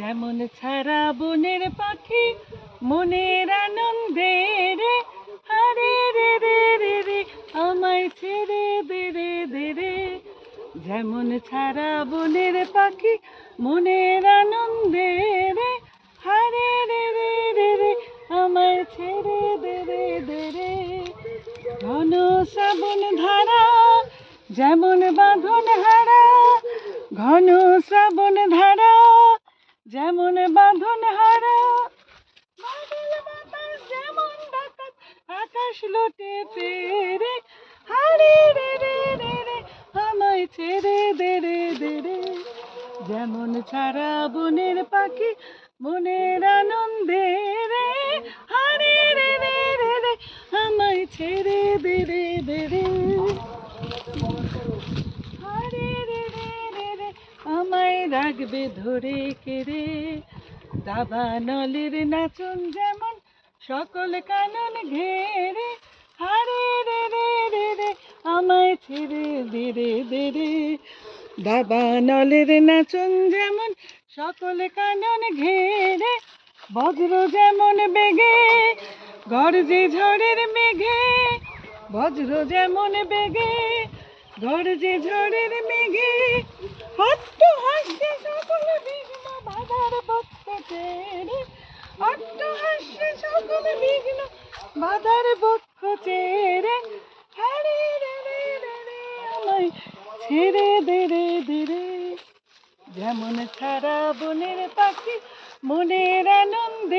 যেমন ছাড়া বনের পাখি, মনের আনন্দে রে, আরে রে রে রে রে, আমায় ছেড়ে দে, রে দে, রে। যেমন ছাড়া বনের পাখি, মনের আনন্দে রে হারে রে রে রে রে, আমায় ছেড়ে দে, রে দে, রে। ঘন শ্রাবণ ধারা, যেমন বাঁধন হারা ঘন শ্রাবণ ধারা যেমন বাঁধন হারা, বাদল বাতাস যেমন ডাকাত, আকাশ লোটে পেরে হারে রে রে রে রে, আমায় ছেড়ে দে রে দে রে। যেমন ছাড়া বনের পাখি মনের আনন্দে রে হারে রে রে রে রে, আমায় ছেড়ে দে রে দে রে। রাখবে ধরে কেড়ে। দাবা নলের নাচন যেমন সকল কানন ঘেরে। হারে রে রে রে রে, আমায় ছেড়ে দে, রে দে, রে। দাবা নলের নাচন যেমন সকল কানন ঘেরে, বজ্র যেমন বেগে, গর্জে ঝড়ের মেঘে, বজ্র যেমন বেগে। গর্জে ঝড়ের মেঘে, হট্ট হাসছে সকল বিঘ্ন বাধার বক্ষ চেরে হট্ট হাসছে সকল বিঘ্ন বাধার বক্ষ চেরে হারে রে রে রে রে, আমায় ছেড়ে দে, রে দে, রে। যেমন ছাড়া বনের পাখি মনের আনন্দে